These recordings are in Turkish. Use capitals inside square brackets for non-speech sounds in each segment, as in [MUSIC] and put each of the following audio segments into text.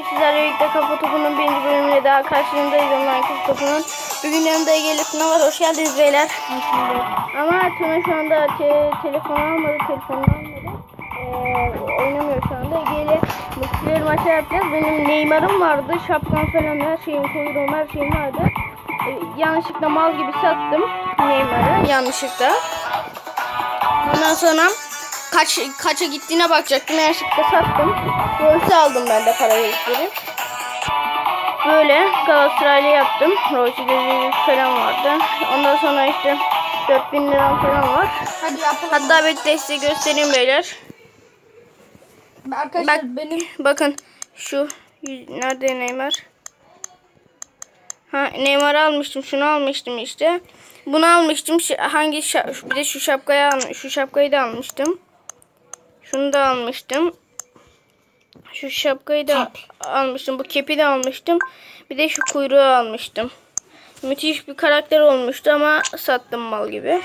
Sizlerle birlikte Kafa Topu'nun birinci bölümüne daha karşınızdayız online Kafa Topu'nun. Bugün yanımda Ege'li Tuna var. Hoş geldiniz beyler. Ama Tuna şu anda te telefonu almadı. Telefonu almadı. Ee, oynamıyor şu anda. Ege'yle multiplayer maçı yapacağız. Benim Neymar'ım vardı. Şapkam falan her şeyim, kuyruğum her şeyim vardı. Ee, yanlışlıkla mal gibi sattım Neymar'ı. Yanlışlıkla. Ondan sonra kaç kaça gittiğine bakacaktım. Yanlışlıkla sattım. Rolsü aldım ben de para biriktirip. Böyle Galatasaraylı yaptım. Rolsü gözü falan vardı. Ondan sonra işte 4000 liram falan var. Hadi yapalım. Hatta bekle size göstereyim beyler. Arkadaşlar Bak benim bakın şu nerede Neymar? Ha Neymar almıştım. Şunu almıştım işte. Bunu almıştım. Hangi şa- bir de şu şapkayı al- şu şapkayı da almıştım. Şunu da almıştım. Şu şapkayı da almıştım. Bu kepi de almıştım. Bir de şu kuyruğu almıştım. Müthiş bir karakter olmuştu ama sattım mal gibi.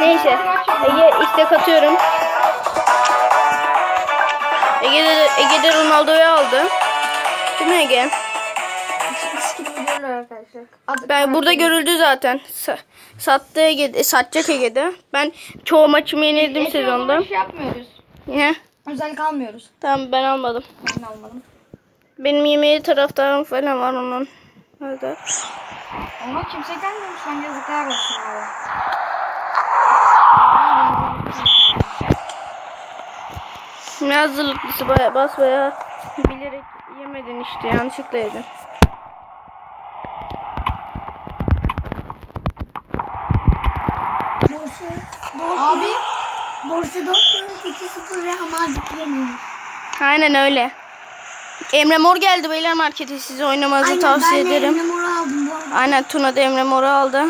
Neyse. Ege istek atıyorum. Ege de, Ege de Ronaldo'yu aldı. Değil mi Ege? Ben burada görüldü zaten. Sa- sattı Ege'de, satacak Ege'de. Ben çoğu maçımı yenildim sezonda. Yapmıyoruz. Yine. Özellik almıyoruz. Tamam ben almadım. Ben almadım. Benim yemeği taraftarım falan var onun. Nerede? Ama kimse gelmiyormuş. Sen yazıklar olsun abi. Ne hazırlıklısı baya bas baya bilerek yemedin işte yanlışlıkla yedin. Abi Borsa Dortmund 2-0 Real Madrid yeniyor. Aynen öyle. Emre Mor geldi beyler markete size oynamanızı Aynen tavsiye ben de ederim. Emre Mor'u aldım bu arada. Aynen Tuna da Emre Mor'u aldı.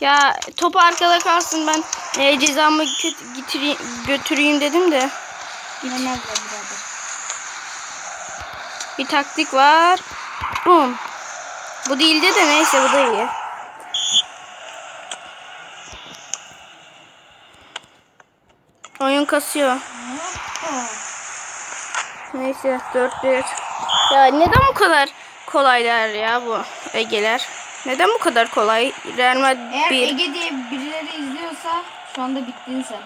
Ya top arkada kalsın ben e, cezamı gö- getireyim, götüreyim dedim de. birader. Bir taktik var. Bum. Bu değildi de neyse bu da iyi. Oyun kasıyor. Neyse 4-1. Ya neden bu kadar kolaylar ya bu Ege'ler? Neden bu kadar kolay? Real Madrid Eğer 1. Ege diye birileri izliyorsa şu anda bittin sen.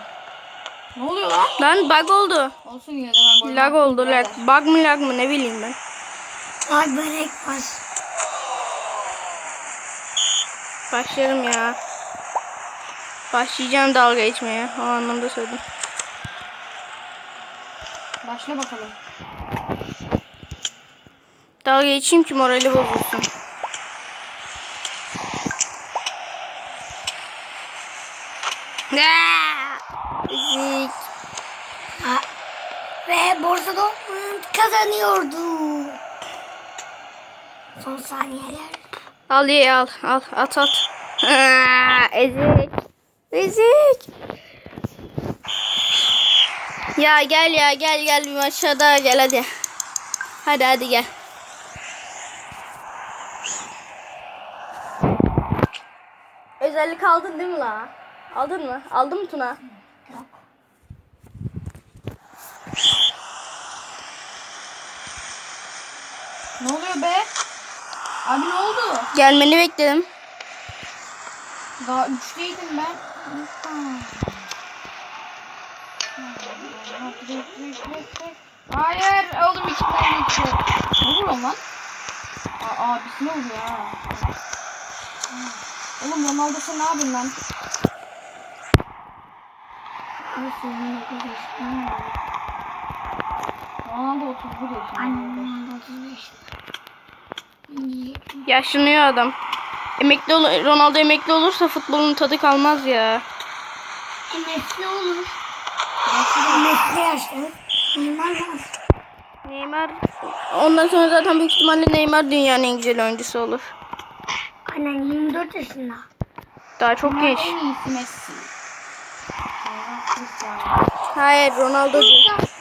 Ne oluyor lan? Lan bug oldu. Olsun yine de ben gol Lag oldu lag. Bug mı lag mı ne bileyim ben. Ay börek var. Başlarım ya. Başlayacağım dalga geçmeye. O anlamda söyledim. Başla bakalım. Dalga geçeyim ki morali bozulsun. Ezik. Ha. Ve Borsa Dortmund kazanıyordu. Son saniyeler. Al ye al. Al at at. Aa, ezik. Ezik. Ya gel ya gel gel bir maça daha gel hadi. Hadi hadi gel. Özellik aldın değil mi la? Aldın mı? Aldın mı Tuna? Ne oluyor be? Abi ne oldu? Gelmeni bekledim. Daha üçteydim ben. Hayır oğlum iki tane iki. Ne vuruyor lan? Aa, abisine vuruyor ha. Oğlum Ronaldo sen ne yapıyorsun lan? Nasıl 29 yaşında? Ronaldo 31 yaşında. Annem 35. Yaşlanıyor adam. Emekli ol Ronaldo emekli olursa futbolun tadı kalmaz ya. Emekli olur. Neymar. Neymar ondan sonra zaten büyük ihtimalle Neymar dünyanın en güzel oyuncusu olur. Aynen 24 yaşında. Daha çok genç. En iyisi Messi. Hayır Ronaldo'cu.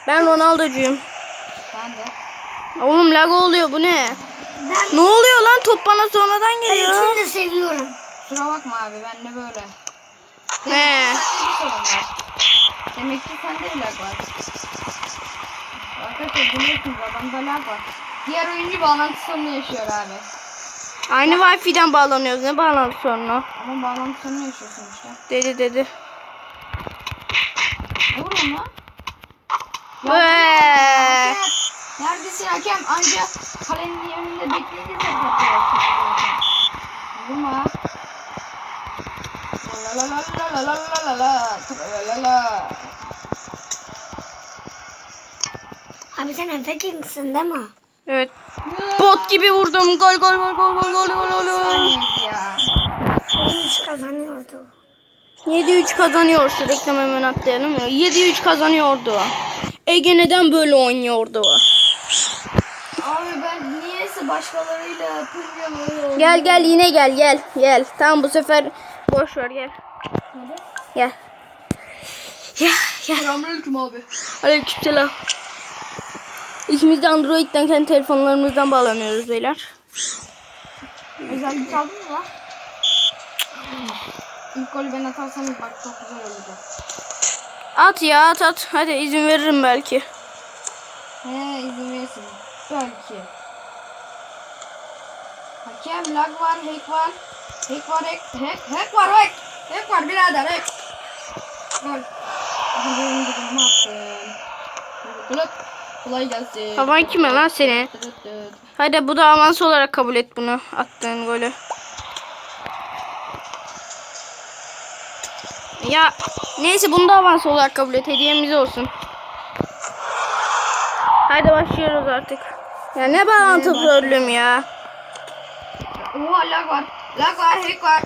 Ben Ronaldo'cuyum. Ben de. Oğlum lag oluyor bu ne? Ben Ne oluyor lan top bana sonradan geliyor. ikisini de seviyorum. Kusura bakma abi ben de böyle. He. Demek ki sende de lag var. Arkadaşlar biliyorsunuz adamda lag var. Diğer oyuncu bağlantı sorunu yaşıyor abi. Aynı Wi-Fi'den bağlanıyoruz. Ne bağlantı sorunu? Ama bağlantı sorunu yaşıyor sonuçta. Dedi dedi. Vuruyor lan? Ve Neredesin hakem? Anca kalenin yerinde bekleyince de. Vurma. La la la la la la la la la la la. Abi sen Efe Kings'in değil mi? evet. Bot gibi vurdum. Gol gol gol gol gol gol gol gol. Sonuç kazanıyordu. 7-3 kazanıyor şu reklam hemen atlayalım. 7-3 kazanıyordu. Ege neden böyle oynuyordu? Abi ben niyeyse başkalarıyla yapınca. Gel gel yine gel gel gel. Tamam bu sefer boş ver gel. Gel. Ya ya. Selamünaleyküm abi. Aleykümselam. İkimiz de Android'den kendi telefonlarımızdan bağlanıyoruz beyler. Özellik aldın mı lan? İlk golü ben atarsam bak çok güzel olacak. At ya at at. Hadi izin veririm belki. He izin verirsin. Belki. Hakem lag var, hack var. Hack var, hack, hack, hack var, hack. Hack var birader, hack. Gol. Aha benim golümü attım. Kulüp. Kolay gelsin. Baban kime lan seni? Dıt. Hadi bu da avans olarak kabul et bunu. Attığın golü. Ya neyse bunu da avans olarak kabul et. Hediyemiz olsun. Hadi başlıyoruz artık. Ya ne bağlantı problem ya. Oha lag var. Lag var, hack var.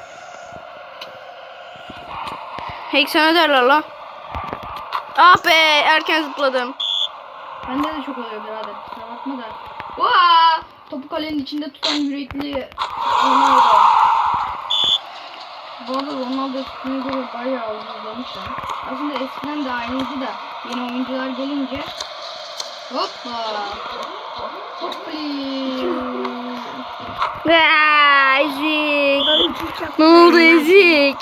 Hack sana derler lan. Ah be erken zıpladım. Bende de çok oluyor birader. Kusura bakma da. Oha! Topu kalenin içinde tutan yürekli Ronaldo. Bu arada Ronaldo eskine göre bayağı uzamışlar. Aslında eskiden de aynıydı da yeni oyuncular gelince Hoppa! Hoppli! Vaa, ezik. Ne oldu ezik?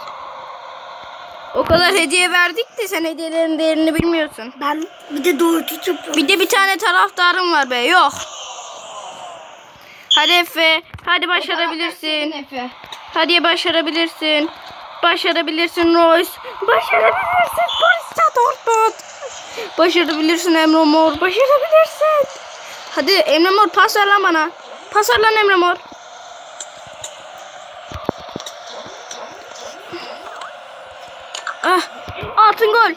O kadar hediye verdik de sen hediyelerin değerini bilmiyorsun. Ben bir de doğru tutup Bir de bir tane taraftarım var be. Yok. Hadi Efe. Hadi başarabilirsin. Hadi başarabilirsin. Başarabilirsin Royce. Başarabilirsin Borussia Dortmund. Başarabilirsin Emre Mor. Başarabilirsin. Hadi Emre Mor pas ver lan bana. Pas ver lan Emre Mor. Ah, altın gol.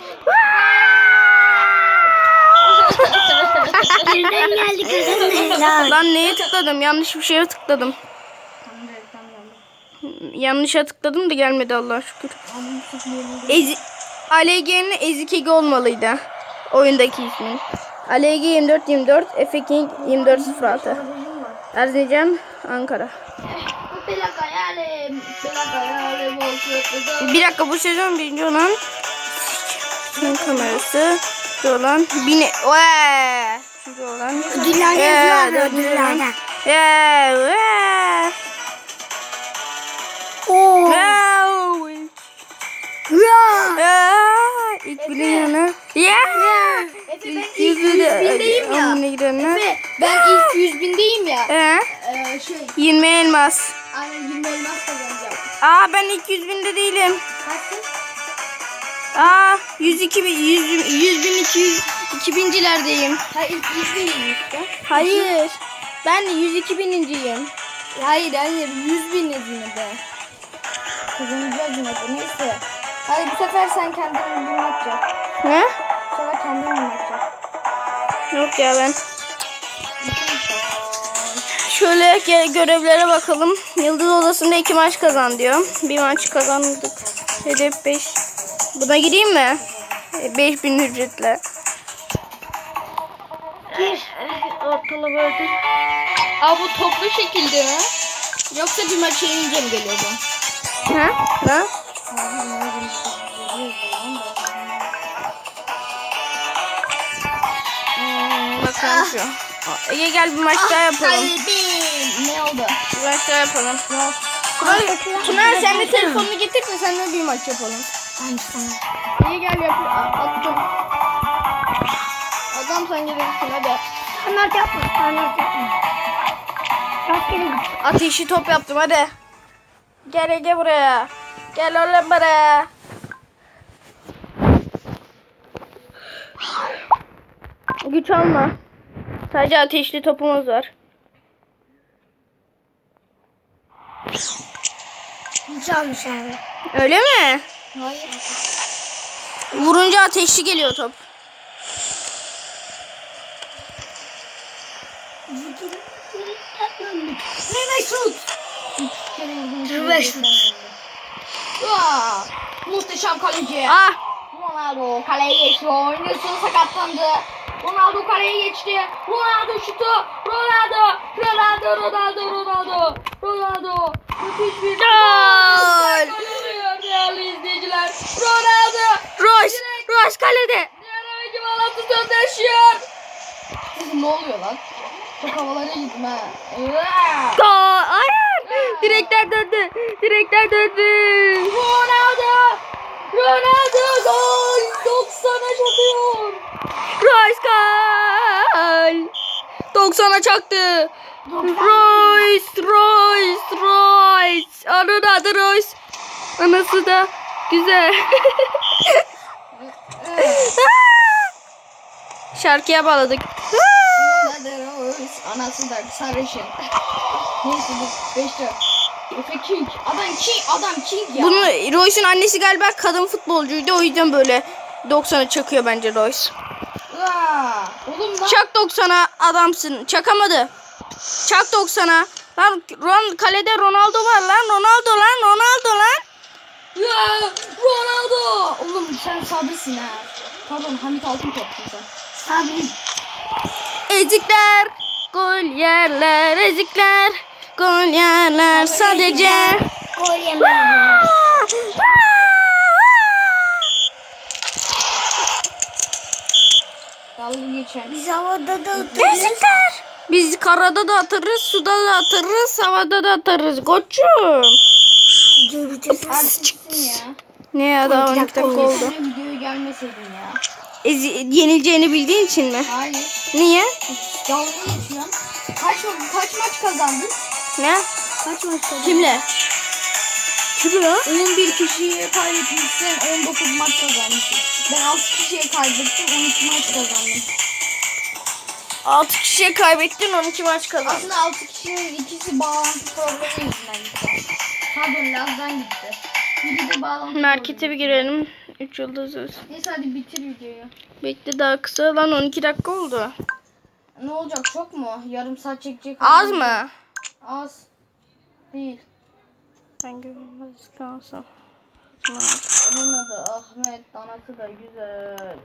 birden geldi kızım helal. Lan neye tıkladım? Yanlış bir şeye tıkladım. Yanlışa tıkladım da gelmedi Allah şükür. Ezi ALG'nin Ezikegi olmalıydı. Oyundaki ismin. ALG 24 24 Efe King 24 06. Erzincan, Ankara. Bir dakika bu sezon birinci olan Çin kamerası üçüncü olan Bine Vee! Üçüncü olan Ödüller Ee, yazıyor abi dördüncü olan ödüllerden. Ee, vee! Oo. Vee! Ya. Aa, İlk bilineni. Ya! Efe ben ilk yüz de bindeyim ya. gidenler. Efe ben ilk yüz bindeyim ya. Ee, Ee, şey 20 elmas. aynen 20 elmas kazanacağım. Aa ben ilk 100 binde değilim. Kaçsın? Aa 102 bin, 100, 100 bin 200 2000'cilerdeyim. Ha ilk yüz bindeyim işte. Hayır. Ben de 102 bininciyim. Hayır hayır 100 bin yine de. Kazanacağız yine de neyse. Hadi bu sefer sen kendin bir maç yap. Ne? Bu sefer kendin bir maç yap. Yok ya ben. Şöyle görevlere bakalım. Yıldız Odası'nda iki maç kazan diyor. Bir maç kazandık. Hedef 5. Buna gireyim mi? E, 5000 ücretle. Gir. Ortalığı böyle. Aa bu toplu şekilde mi? Yoksa bir maça inince mi geliyor bu? Ha? Ne? Hmm, bakalım şu. Ege gel bir maç daha yapalım. Ne oldu? Bir maç daha yapalım. Pınar sen de telefonunu getir de seninle bir maç yapalım. İyi gel yap. Attım. Adam sen gelirsin hadi. Anlat yapma. Anlat yapma. Rastgele. Ateşi top yaptım hadi. Gel Ege buraya. Gel oğlum buraya. Güç alma. Sadece ateşli topumuz var. Hiç almış abi. Öyle mi? Hayır. Vurunca ateşli geliyor top. Mehmet şut. Ve şut. Muhteşem kaleci. Ah! Ronaldo kaleye geçti. Oyuncusu sakatlandı. Ronaldo kaleye geçti. Ronaldo şutu. Ronaldo. Ronaldo. Ronaldo. Ronaldo. Ronaldo. Müthiş bir Gol! Gol oluyor değerli izleyiciler. Ronaldo. Roş! Roş kalede! Diğer oyuncu bağlantı Kızım ne oluyor lan? Çok havalara gittim ha. Aa! Gol! Hayır! Direkler döndü. Direkler döndü. Ronaldo. Ronaldo gol. 90'a çakıyor. Royce gol! 90'a çaktı. Royce, Royce, Royce. Onun adı Royce. Anası da güzel. [LAUGHS] Şarkıya bağladık. Anası da sarışın. Neyse bu 5 4. Efe King. Adam King. Adam King ya. Bunu Royce'un annesi galiba kadın futbolcuydu. O yüzden böyle 90'a çakıyor bence Royce. Aa, oğlum lan. Çak 90'a adamsın. Çakamadı. Çak 90'a. Lan Ron, kalede Ronaldo var lan. Ronaldo lan. Ronaldo lan. Ya, Ronaldo. Oğlum sen sabrisin ha. Pardon Hamit Altın topsun sen. Sabri. Ezikler. Gol yerler. Ezikler. Gol yerler sadece. Gol geçen. Biz havada da Ezikler. Biz karada da atarız, suda da atarız, havada da atarız. Koçum. Videoyu bitirsin. Ya. Ne ya daha 12 12 dakika oldu. Senin videoya gelmeseydin ya. Ezi- yenileceğini bildiğin için mi? Hayır. Niye? Dalga geçiyorsun. Kaç, kaç maç kazandın? Ne? Kaç maç kaldı? Kimle? Kimle? 11 kişiye kaybetmişsin, 19 maç kazanmışsın. Ben 6 kişiye kaybettim, 12 maç kazandım. 6 kişiye kaybettin 12 maç kazandın. Aslında 6 kişinin ikisi bağlantı problemi yüzünden gitti. Pardon Laz'dan gitti. Markete bir girelim. 3 yıldızız. Neyse hadi bitir videoyu. Bekle daha kısa lan 12 dakika oldu. Ne olacak çok mu? Yarım saat çekecek. Az mı? Az. Değil. Ben görünmez kalsam. Onun adı Ahmet, danası da güzel.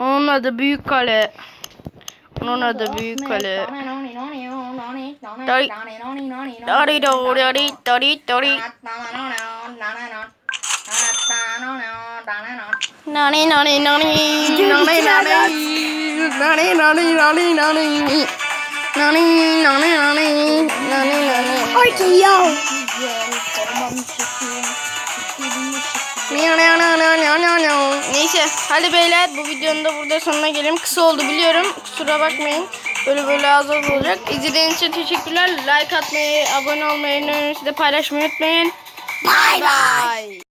Onun adı Büyük Kale. Onun adı Büyük Kale. Dari- Dari dari dari dari. Nani nani nani nani nani nani nani nani nani nani nani nani nani nani Orta ya. Neyse hadi beyler bu videonun da burada sonuna gelelim. Kısa oldu biliyorum. Kusura bakmayın. Böyle böyle az az olacak. İzlediğiniz için teşekkürler. Like atmayı, abone olmayı, önünüzde paylaşmayı unutmayın. Bay bay.